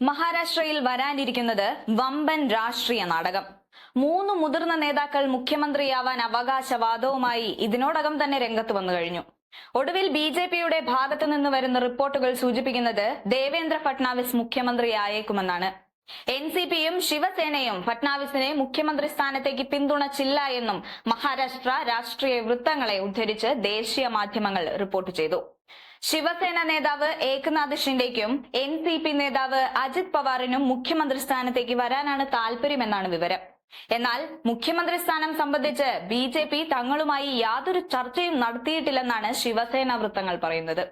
മഹാരാഷ്ട്രയിൽ വരാനിരിക്കുന്നത് വമ്പൻ രാഷ്ട്രീയ നാടകം. മൂന്ന് മുതിർന്ന നേതാക്കൾ മുഖ്യമന്ത്രിയാവാൻ അവകാശവാദവുമായി ഇതിനോടകം തന്നെ രംഗത്ത് വന്നു കഴിഞ്ഞു. ഒടുവിൽ ബി ജെ പിയുടെ ഭാഗത്തു നിന്ന് വരുന്ന റിപ്പോർട്ടുകൾ സൂചിപ്പിക്കുന്നത് ദേവേന്ദ്ര ഫട്നാവിസ് മുഖ്യമന്ത്രിയായേക്കുമെന്നാണ് എൻ സി പിയും ശിവസേനയും ഫട്നാവിസിനെ മുഖ്യമന്ത്രി സ്ഥാനത്തേക്ക് പിന്തുണച്ചില്ല എന്നും മഹാരാഷ്ട്ര രാഷ്ട്രീയ വൃത്തങ്ങളെ ഉദ്ധരിച്ച് ദേശീയ മാധ്യമങ്ങൾ റിപ്പോർട്ട് ചെയ്തു. ശിവസേന നേതാവ് ഏകനാഥ് ഷിൻഡേക്കും എൻ സി പി നേതാവ് അജിത് പവാറിനും മുഖ്യമന്ത്രി സ്ഥാനത്തേക്ക് വരാനാണ് താല്പര്യമെന്നാണ് വിവരം. എന്നാൽ മുഖ്യമന്ത്രി സ്ഥാനം സംബന്ധിച്ച് ബി ജെ പി തങ്ങളുമായി യാതൊരു ചർച്ചയും നടത്തിയിട്ടില്ലെന്നാണ് ശിവസേന വൃത്തങ്ങൾ പറയുന്നത്.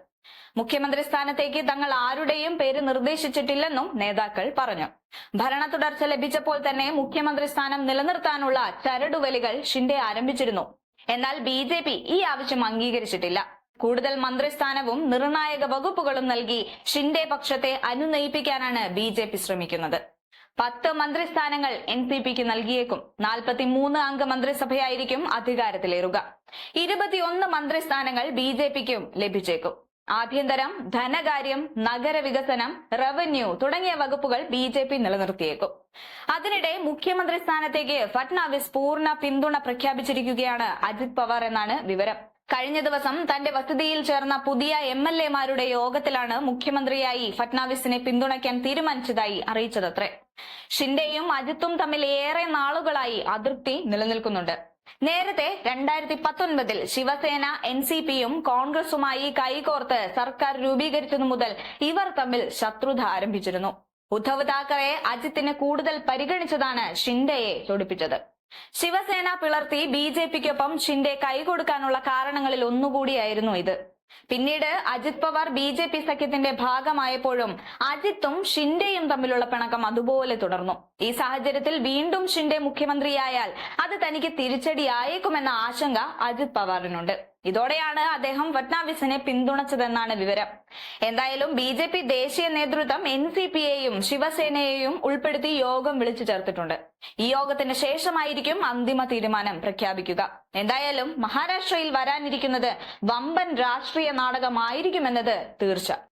മുഖ്യമന്ത്രി സ്ഥാനത്തേക്ക് തങ്ങൾ ആരുടെയും പേര് നിർദ്ദേശിച്ചിട്ടില്ലെന്നും നേതാക്കൾ പറഞ്ഞു. ഭരണ തുടർച്ച ലഭിച്ചപ്പോൾ തന്നെ മുഖ്യമന്ത്രി സ്ഥാനം നിലനിർത്താനുള്ള ചരടുവലികൾ ഷിൻഡെ ആരംഭിച്ചിരുന്നു. എന്നാൽ ബി ഈ ആവശ്യം അംഗീകരിച്ചിട്ടില്ല. കൂടുതൽ മന്ത്രിസ്ഥാനവും നിർണായക വകുപ്പുകളും നൽകി ഷിൻഡെ പക്ഷത്തെ അനുനയിപ്പിക്കാനാണ് ബി ജെ പി ശ്രമിക്കുന്നത്. പത്ത് മന്ത്രിസ്ഥാനങ്ങൾ എൻ സി പിക്ക് നൽകിയേക്കും. നാൽപ്പത്തിമൂന്ന് അംഗ മന്ത്രിസഭയായിരിക്കും അധികാരത്തിലേറുക. ഇരുപത്തിയൊന്ന് മന്ത്രിസ്ഥാനങ്ങൾ ബി ജെ പിക്കും ലഭിച്ചേക്കും. ആഭ്യന്തരം ധനകാര്യം നഗരവികസനം റവന്യൂ തുടങ്ങിയ വകുപ്പുകൾ ബി ജെ പി നിലനിർത്തിയേക്കും. അതിനിടെ മുഖ്യമന്ത്രി സ്ഥാനത്തേക്ക് ഫട്നാവിസ് പൂർണ പിന്തുണ പ്രഖ്യാപിച്ചിരിക്കുകയാണ് അജിത് പവാർ എന്നാണ് വിവരം. കഴിഞ്ഞ ദിവസം തന്റെ വസതിയിൽ ചേർന്ന പുതിയ എം എൽ എമാരുടെ യോഗത്തിലാണ് മുഖ്യമന്ത്രിയായി ഫട്നാവിസിനെ പിന്തുണയ്ക്കാൻ തീരുമാനിച്ചതായി അറിയിച്ചതത്രേ. ഷിൻഡെയും അജിത്തും തമ്മിൽ ഏറെ നാളുകളായി അതൃപ്തി നിലനിൽക്കുന്നുണ്ട്. നേരത്തെ രണ്ടായിരത്തി പത്തൊൻപതിൽ ശിവസേന എൻ സി പിയും കോൺഗ്രസുമായി കൈകോർത്ത് സർക്കാർ രൂപീകരിച്ചതു മുതൽ ഇവർ തമ്മിൽ ശത്രുത ആരംഭിച്ചിരുന്നു. ഉദ്ധവ് താക്കറെ അജിത്തിന് കൂടുതൽ പരിഗണിച്ചതാണ് ഷിൻഡയെ ചൊടിപ്പിച്ചത് ശിവസേന പിളർത്തി ബി ജെ പിക്കൊപ്പം ഷിൻഡെ കൈകൊടുക്കാനുള്ള കാരണങ്ങളിൽ ഒന്നുകൂടിയായിരുന്നു ഇത്. പിന്നീട് Ajit Pawar B J P സഖ്യത്തിന്റെ ഭാഗമായപ്പോഴും അജിത്തും ഷിൻഡെയും തമ്മിലുള്ള പിണക്കം അതുപോലെ തുടർന്നു. ഈ സാഹചര്യത്തിൽ വീണ്ടും ഷിൻഡെ മുഖ്യമന്ത്രിയായാൽ അത് തനിക്ക് തിരിച്ചടിയായേക്കുമെന്ന ആശങ്ക അജിത് പവാറിനുണ്ട്. ഇതോടെയാണ് അദ്ദേഹം ഫട്നാവിസിനെ പിന്തുണച്ചതെന്നാണ് വിവരം. എന്തായാലും ബി ജെ പി ദേശീയ നേതൃത്വം എൻ സി പിയെയും ശിവസേനയെയും ഉൾപ്പെടുത്തി യോഗം വിളിച്ചു ചേർത്തിട്ടുണ്ട്. ഈ യോഗത്തിന് ശേഷമായിരിക്കും അന്തിമ തീരുമാനം പ്രഖ്യാപിക്കുക. എന്തായാലും മഹാരാഷ്ട്രയിൽ വരാനിരിക്കുന്നത് വമ്പൻ രാഷ്ട്രീയ നാടകമായിരിക്കുമെന്നത് തീർച്ച.